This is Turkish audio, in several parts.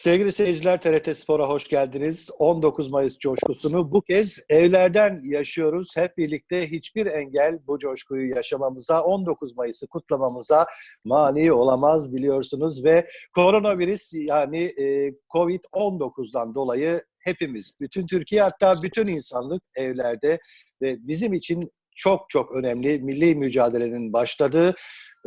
Sevgili seyirciler TRT Spor'a hoş geldiniz. 19 Mayıs coşkusunu bu kez evlerden yaşıyoruz. Hep birlikte hiçbir engel bu coşkuyu yaşamamıza, 19 Mayıs'ı kutlamamıza mani olamaz biliyorsunuz. Ve koronavirüs yani e, Covid-19'dan dolayı hepimiz, bütün Türkiye hatta bütün insanlık evlerde ve bizim için çok çok önemli milli mücadelenin başladığı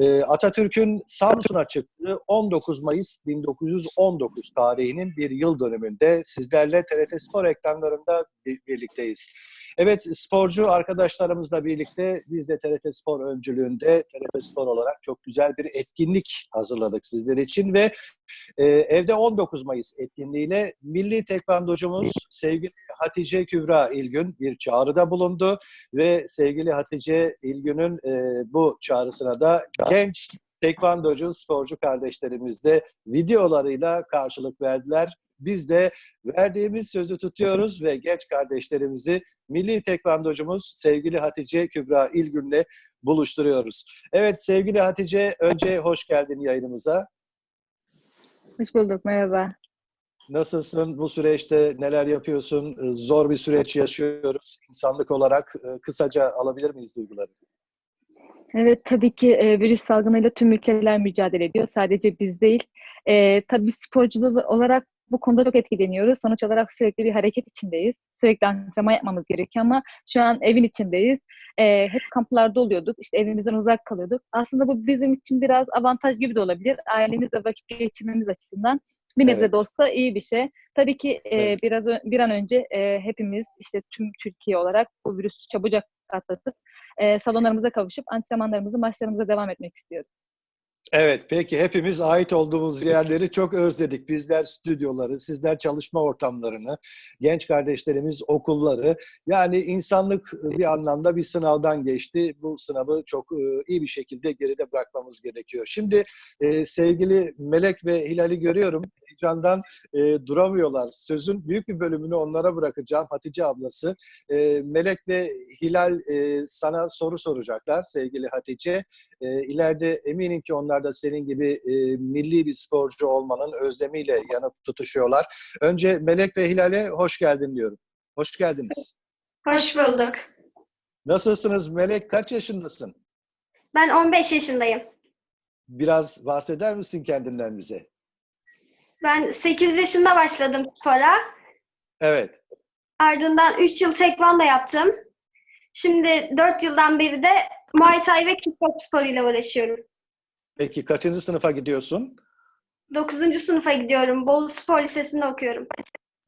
e, Atatürk'ün Samsun'a çıktığı 19 Mayıs 1919 tarihinin bir yıl dönümünde sizlerle TRT Spor ekranlarında birlikteyiz. Evet sporcu arkadaşlarımızla birlikte biz de TRT Spor öncülüğünde TRT Spor olarak çok güzel bir etkinlik hazırladık sizler için ve e, Evde 19 Mayıs etkinliğine milli tekvandocumuz sevgili Hatice Kübra İlgün bir çağrıda bulundu ve sevgili Hatice İlgün'ün e, bu çağrısına da genç tekvandocu sporcu kardeşlerimiz de videolarıyla karşılık verdiler. Biz de verdiğimiz sözü tutuyoruz ve genç kardeşlerimizi milli tekvandocumuz sevgili Hatice Kübra İlgün'le buluşturuyoruz. Evet sevgili Hatice önce hoş geldin yayınımıza. Hoş bulduk, merhaba. Nasılsın? Bu süreçte neler yapıyorsun? Ee, zor bir süreç yaşıyoruz. İnsanlık olarak e, kısaca alabilir miyiz duyguları? Evet, tabii ki e, virüs salgınıyla tüm ülkeler mücadele ediyor. Sadece biz değil. E, tabii sporcular olarak bu konuda çok etkileniyoruz. Sonuç olarak sürekli bir hareket içindeyiz. Sürekli antrenman yapmamız gerekiyor ama şu an evin içindeyiz. E, hep kamplarda oluyorduk. İşte evimizden uzak kalıyorduk. Aslında bu bizim için biraz avantaj gibi de olabilir. Ailemizle vakit geçirmemiz açısından bir nebze evet. de olsa iyi bir şey. Tabii ki e, evet. biraz bir an önce e, hepimiz işte tüm Türkiye olarak bu virüsü çabucak atlatıp e, salonlarımıza kavuşup antrenmanlarımızı, maçlarımıza devam etmek istiyoruz. Evet, peki hepimiz ait olduğumuz yerleri çok özledik. Bizler stüdyoları, sizler çalışma ortamlarını, genç kardeşlerimiz okulları. Yani insanlık bir anlamda bir sınavdan geçti. Bu sınavı çok iyi bir şekilde geride bırakmamız gerekiyor. Şimdi sevgili Melek ve Hilal'i görüyorum. Heyecandan duramıyorlar. Sözün büyük bir bölümünü onlara bırakacağım. Hatice ablası. Melek ve Hilal sana soru soracaklar sevgili Hatice. İleride eminim ki onlar da senin gibi e, milli bir sporcu olmanın özlemiyle yanıp tutuşuyorlar. Önce Melek ve Hilal'e hoş geldin diyorum. Hoş geldiniz. Hoş bulduk. Nasılsınız Melek? Kaç yaşındasın? Ben 15 yaşındayım. Biraz bahseder misin kendinden bize? Ben 8 yaşında başladım spora. Evet. Ardından 3 yıl tekvando yaptım. Şimdi 4 yıldan beri de Muay Thai ve kickbox sporuyla uğraşıyorum. Peki kaçıncı sınıfa gidiyorsun? Dokuzuncu sınıfa gidiyorum. Bolu Spor Lisesi'nde okuyorum.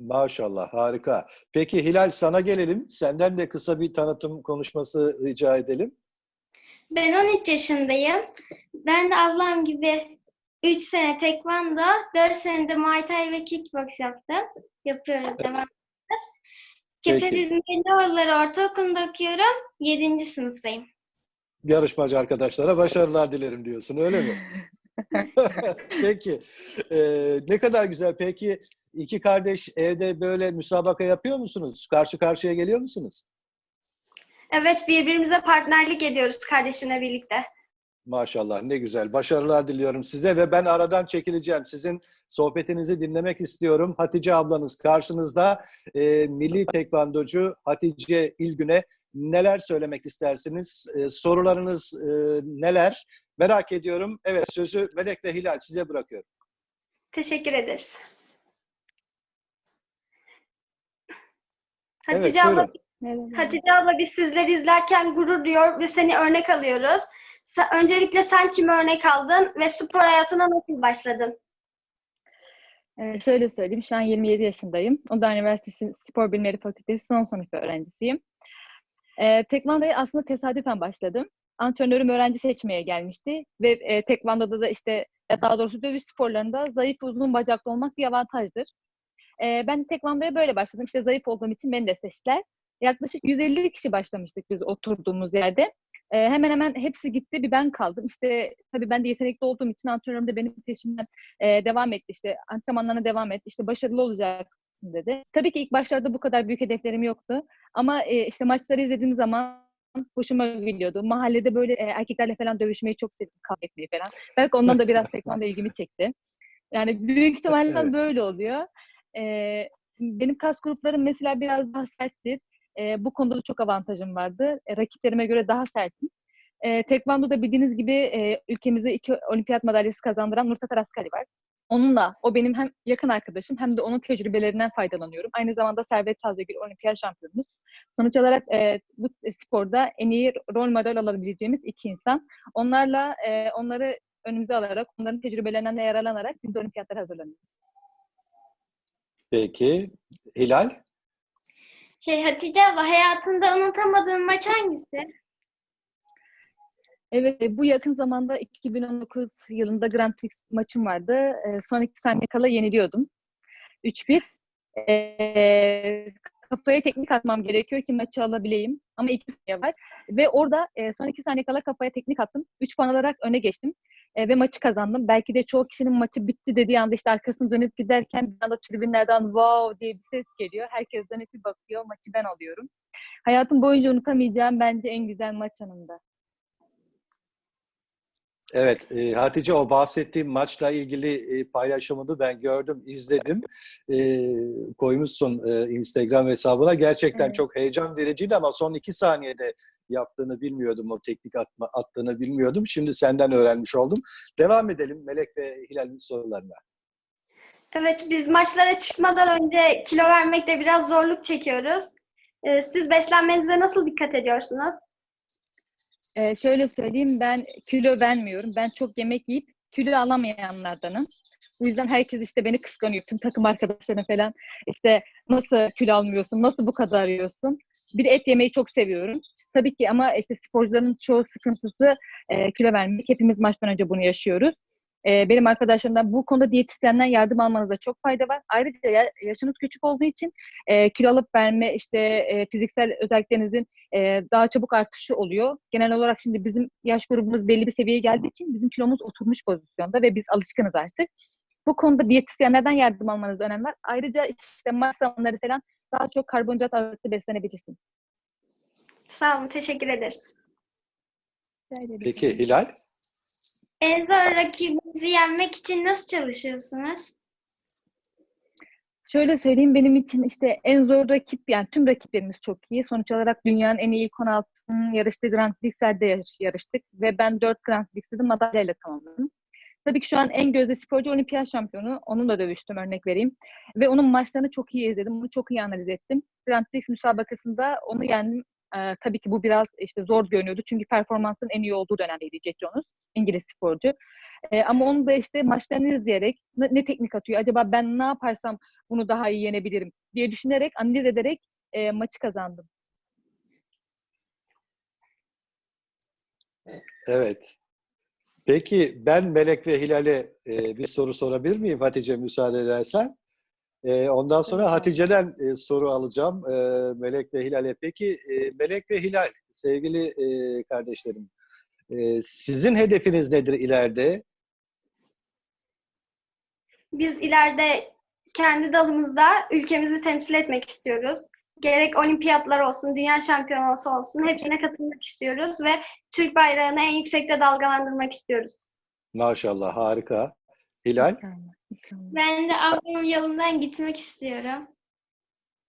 Maşallah harika. Peki Hilal sana gelelim. Senden de kısa bir tanıtım konuşması rica edelim. Ben 13 yaşındayım. Ben de ablam gibi 3 sene tekvando, 4 sene de Muay Thai ve kickbox yaptım. Yapıyoruz devam ediyoruz. Kepez İzmirlioğulları Ortaokulu'nda okuyorum. 7. sınıftayım yarışmacı arkadaşlara başarılar dilerim diyorsun öyle mi? Peki. Ee, ne kadar güzel. Peki iki kardeş evde böyle müsabaka yapıyor musunuz? Karşı karşıya geliyor musunuz? Evet birbirimize partnerlik ediyoruz kardeşimle birlikte. Maşallah ne güzel. Başarılar diliyorum size ve ben aradan çekileceğim. Sizin sohbetinizi dinlemek istiyorum. Hatice ablanız karşınızda. E, milli tekvandocu Hatice İlgün'e neler söylemek istersiniz? E, sorularınız e, neler? Merak ediyorum. Evet sözü Melek ve Hilal size bırakıyorum. Teşekkür ederiz. Hatice evet, abla, Hatice abla biz sizleri izlerken gurur duyuyor ve seni örnek alıyoruz. Öncelikle sen kimi örnek aldın ve spor hayatına nasıl başladın? Ee, şöyle söyleyeyim, şu an 27 yaşındayım. Uludağ Üniversitesi Spor Bilimleri Fakültesi son sınıf öğrencisiyim. Ee, tekvandoya aslında tesadüfen başladım. Antrenörüm öğrenci seçmeye gelmişti ve e, tekvandoda da işte daha doğrusu dövüş sporlarında zayıf uzun bacaklı olmak bir avantajdır. Ee, ben tekvandoya böyle başladım. İşte zayıf olduğum için beni de seçtiler. Yaklaşık 150 kişi başlamıştık biz oturduğumuz yerde. E, hemen hemen hepsi gitti bir ben kaldım. İşte tabii ben de yetenekli olduğum için antrenörüm de benim peşimden e, devam etti. İşte antrenmanlarına devam etti. İşte başarılı olacaksın dedi. Tabii ki ilk başlarda bu kadar büyük hedeflerim yoktu. Ama e, işte maçları izlediğim zaman hoşuma gidiyordu. Mahallede böyle e, erkeklerle falan dövüşmeyi çok sevdim, kavga etmeyi falan. Belki ondan da biraz tekvando ilgimi çekti. Yani büyük ihtimalle Evet. böyle oluyor. Ee, benim kas gruplarım mesela biraz daha serttir. Ee, bu konuda da çok avantajım vardı. E, rakiplerime göre daha sertim. E, Tekvando'da bildiğiniz gibi e, ülkemize iki olimpiyat madalyası kazandıran Nurtat Araskali var. Onunla, o benim hem yakın arkadaşım hem de onun tecrübelerinden faydalanıyorum. Aynı zamanda Servet Tazegül olimpiyat şampiyonumuz. Sonuç olarak e, bu sporda en iyi rol model alabileceğimiz iki insan. Onlarla, e, onları önümüze alarak, onların tecrübelerinden de yararlanarak biz de olimpiyatlara hazırlanıyoruz. Peki. Hilal? Şey Hatice abla hayatında unutamadığın maç hangisi? Evet, e, bu yakın zamanda 2019 yılında Grand Prix maçım vardı. E, son iki saniye kala yeniliyordum. 3-1. E, kafaya teknik atmam gerekiyor ki maçı alabileyim. Ama iki saniye var. Ve orada e, son iki saniye kala kafaya teknik attım. 3 puan alarak öne geçtim. E, ve maçı kazandım. Belki de çoğu kişinin maçı bitti dediği anda işte arkasını dönüp giderken bir anda tribünlerden wow diye bir ses geliyor. Herkes dönüp bir bakıyor. Maçı ben alıyorum. Hayatım boyunca unutamayacağım bence en güzel maç anımda. Evet, e, Hatice o bahsettiğim maçla ilgili e, paylaşımını ben gördüm, izledim. E, koymuşsun e, Instagram hesabına. Gerçekten Evet. çok heyecan vericiydi ama son iki saniyede yaptığını bilmiyordum, o teknik atma, attığını bilmiyordum. Şimdi senden öğrenmiş oldum. Devam edelim Melek ve Hilal'in sorularına. Evet, biz maçlara çıkmadan önce kilo vermekte biraz zorluk çekiyoruz. Ee, siz beslenmenize nasıl dikkat ediyorsunuz? Ee, şöyle söyleyeyim ben kilo vermiyorum. Ben çok yemek yiyip kilo alamayanlardanım. Bu yüzden herkes işte beni kıskanıyor. Tüm takım arkadaşlarım falan işte nasıl kilo almıyorsun, nasıl bu kadar yiyorsun? Bir et yemeyi çok seviyorum. Tabii ki ama işte sporcuların çoğu sıkıntısı e, kilo vermek. Hepimiz maçtan önce bunu yaşıyoruz. E, benim arkadaşlarımdan bu konuda diyetisyenden yardım almanızda çok fayda var. Ayrıca ya- yaşınız küçük olduğu için e, kilo alıp verme, işte e, fiziksel özelliklerinizin e, daha çabuk artışı oluyor. Genel olarak şimdi bizim yaş grubumuz belli bir seviyeye geldiği için bizim kilomuz oturmuş pozisyonda ve biz alışkınız artık. Bu konuda diyetisyenlerden yardım almanız önemli. Ayrıca işte maç zamanları falan daha çok karbonhidrat ağırlıklı beslenebilirsin. Sağ olun, teşekkür ederiz. Peki Hilal? En zor rakibinizi yenmek için nasıl çalışıyorsunuz? Şöyle söyleyeyim benim için işte en zor rakip yani tüm rakiplerimiz çok iyi. Sonuç olarak dünyanın en iyi ilk 16'sının yarıştığı Grand Prix'lerde yarış- yarıştık ve ben 4 Grand Prix'de madalyayla tamamladım. Tabii ki şu an en gözde sporcu olimpiyat şampiyonu. Onunla dövüştüm örnek vereyim. Ve onun maçlarını çok iyi izledim. Onu çok iyi analiz ettim. Grand Prix müsabakasında onu yendim. Ee, tabii ki bu biraz işte zor görünüyordu. Çünkü performansın en iyi olduğu dönemdeydi Jack Jones. İngiliz sporcu. Ee, ama onu da işte maçlarını izleyerek ne, ne teknik atıyor? Acaba ben ne yaparsam bunu daha iyi yenebilirim diye düşünerek, analiz ederek e, maçı kazandım. Evet. Peki ben Melek ve Hilal'e e, bir soru sorabilir miyim Hatice müsaade edersen? E, ondan sonra. Hatice'den e, soru alacağım e, Melek ve Hilal'e. Peki e, Melek ve Hilal sevgili e, kardeşlerim e, sizin hedefiniz nedir ileride? Biz ileride kendi dalımızda ülkemizi temsil etmek istiyoruz. Gerek olimpiyatlar olsun, dünya şampiyonası olsun hepsine katılmak istiyoruz ve Türk bayrağını en yüksekte dalgalandırmak istiyoruz. Maşallah harika. Hilal? Ben de ablamın yolundan gitmek istiyorum.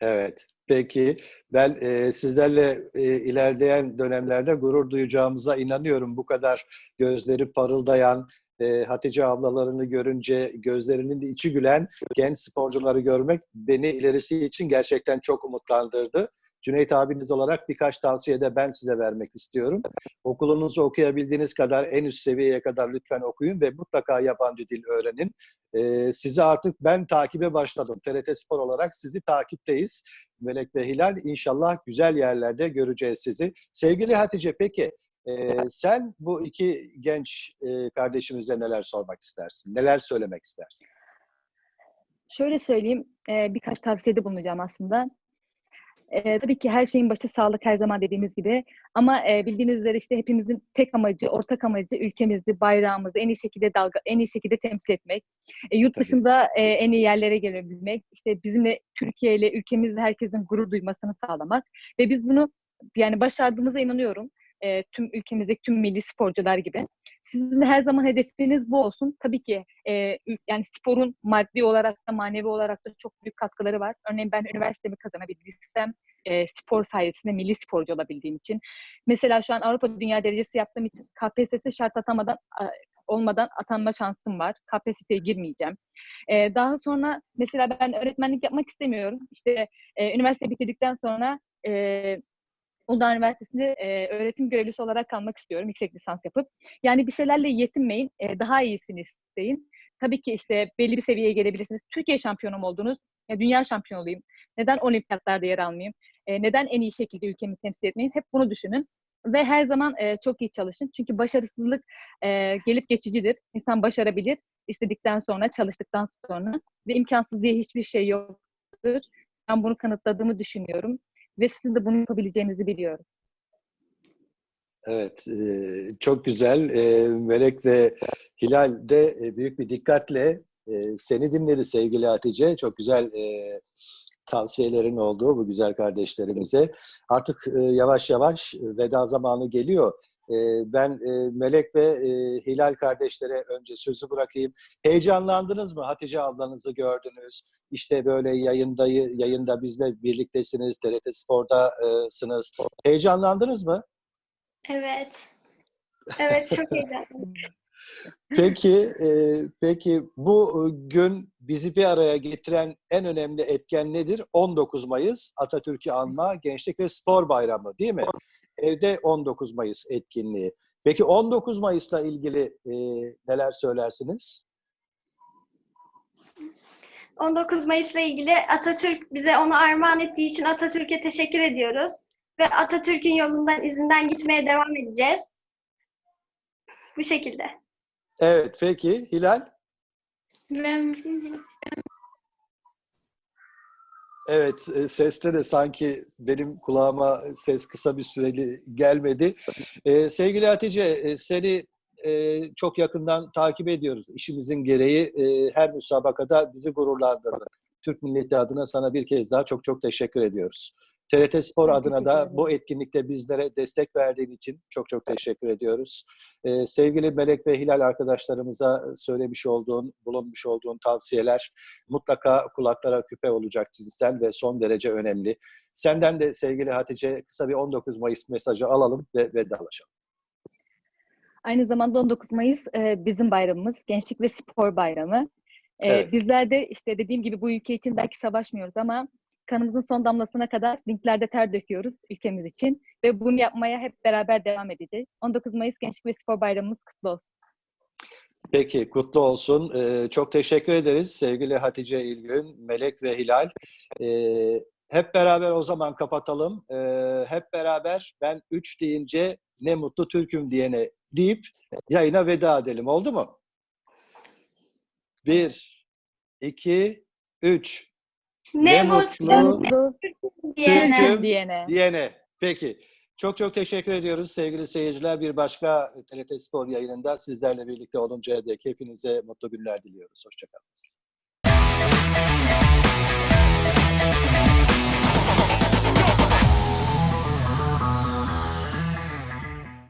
Evet. Peki ben e, sizlerle e, ilerleyen dönemlerde gurur duyacağımıza inanıyorum. Bu kadar gözleri parıldayan, e, Hatice ablalarını görünce gözlerinin de içi gülen genç sporcuları görmek beni ilerisi için gerçekten çok umutlandırdı. Cüneyt abiniz olarak birkaç tavsiye de ben size vermek istiyorum. Okulunuzu okuyabildiğiniz kadar en üst seviyeye kadar lütfen okuyun ve mutlaka yabancı dil öğrenin. Ee, sizi artık ben takibe başladım. TRT Spor olarak sizi takipteyiz. Melek ve Hilal inşallah güzel yerlerde göreceğiz sizi. Sevgili Hatice peki e, sen bu iki genç e, kardeşimize neler sormak istersin? Neler söylemek istersin? Şöyle söyleyeyim, e, birkaç tavsiyede bulunacağım aslında. E, tabii ki her şeyin başı sağlık her zaman dediğimiz gibi. Ama e, bildiğiniz üzere işte hepimizin tek amacı, ortak amacı ülkemizi, bayrağımızı en iyi şekilde dalga, en iyi şekilde temsil etmek. E, yurt Tabii. dışında e, en iyi yerlere gelebilmek, işte bizimle Türkiye ile ülkemizle herkesin gurur duymasını sağlamak ve biz bunu yani başardığımıza inanıyorum. E, tüm ülkemizdeki tüm milli sporcular gibi. Sizin de her zaman hedefiniz bu olsun. Tabii ki e, yani sporun maddi olarak da manevi olarak da çok büyük katkıları var. Örneğin ben üniversitemi kazanabildiysem e, spor sayesinde milli sporcu olabildiğim için. Mesela şu an Avrupa Dünya Derecesi yaptığım için KPSS şart atamadan olmadan atanma şansım var. KPSS'ye girmeyeceğim. E, daha sonra mesela ben öğretmenlik yapmak istemiyorum. İşte e, üniversite bitirdikten sonra e, Uludağ Üniversitesi'nde e, öğretim görevlisi olarak kalmak istiyorum. Yüksek lisans yapıp. Yani bir şeylerle yetinmeyin. e, daha iyisini isteyin. Tabii ki işte belli bir seviyeye gelebilirsiniz. Türkiye şampiyonum oldunuz. Ya dünya şampiyonu olayım. Neden olimpiyatlarda yer almayayım? E, neden en iyi şekilde ülkemi temsil etmeyeyim? Hep bunu düşünün. Ve her zaman e, çok iyi çalışın. Çünkü başarısızlık e, gelip geçicidir. İnsan başarabilir istedikten sonra, çalıştıktan sonra. Ve imkansız diye hiçbir şey yoktur. Ben bunu kanıtladığımı düşünüyorum. Ve sizin de bunu yapabileceğinizi biliyorum. Evet, e, çok güzel. E, Melek ve Hilal de e, büyük bir dikkatle seni dinledi sevgili Hatice. Çok güzel tavsiyelerin olduğu bu güzel kardeşlerimize. Artık yavaş yavaş veda zamanı geliyor. E, ben e, Melek ve e, Hilal kardeşlere önce sözü bırakayım. Heyecanlandınız mı? Hatice ablanızı gördünüz. İşte böyle yayında yayında bizle birliktesiniz. TRT Spor'dasınız. Heyecanlandınız mı? Evet. Evet çok heyecanlı. Peki, e, peki bu e, gün bizi bir araya getiren en önemli etken nedir? 19 Mayıs Atatürk'ü anma Gençlik ve Spor Bayramı değil mi? Evde 19 Mayıs etkinliği. Peki 19 Mayıs'la ilgili e, neler söylersiniz? 19 Mayıs'la ilgili Atatürk bize onu armağan ettiği için Atatürk'e teşekkür ediyoruz. Ve Atatürk'ün yolundan, izinden gitmeye devam edeceğiz. Bu şekilde. Evet, peki Hilal? Ben Evet, e, seste de sanki benim kulağıma ses kısa bir süreli gelmedi. E, sevgili Hatice, e, seni e, çok yakından takip ediyoruz. İşimizin gereği e, her müsabakada bizi gururlandırdı. Türk milleti adına sana bir kez daha çok çok teşekkür ediyoruz. TRT Spor Ben adına da bu etkinlikte bizlere destek verdiğin için çok çok teşekkür ediyoruz. E, sevgili Melek ve Hilal arkadaşlarımıza söylemiş olduğun, bulunmuş olduğun tavsiyeler mutlaka kulaklara küpe olacak cinsel ve son derece önemli. Senden de sevgili Hatice kısa bir 19 Mayıs mesajı alalım ve vedalaşalım. Aynı zamanda 19 Mayıs e, bizim bayramımız. Gençlik ve Spor Bayramı. E, Evet. Bizler de işte dediğim gibi bu ülke için belki savaşmıyoruz ama kanımızın son damlasına kadar ringlerde ter döküyoruz ülkemiz için. Ve bunu yapmaya hep beraber devam edeceğiz. 19 Mayıs Gençlik ve Spor Bayramımız kutlu olsun. Peki, kutlu olsun. Ee, çok teşekkür ederiz sevgili Hatice İlgün, Melek ve Hilal. Ee, hep beraber o zaman kapatalım. Ee, hep beraber ben 3 deyince ne mutlu Türk'üm diyene deyip yayına veda edelim. Oldu mu? 1, 2, 3 Ne, Ne mutlu, mutlu. Diyene. Türk'üm diyene. diyene. Peki. Çok çok teşekkür ediyoruz sevgili seyirciler. Bir başka TRT Spor yayınında sizlerle birlikte oluncaya dek hepinize mutlu günler diliyoruz. Hoşçakalın.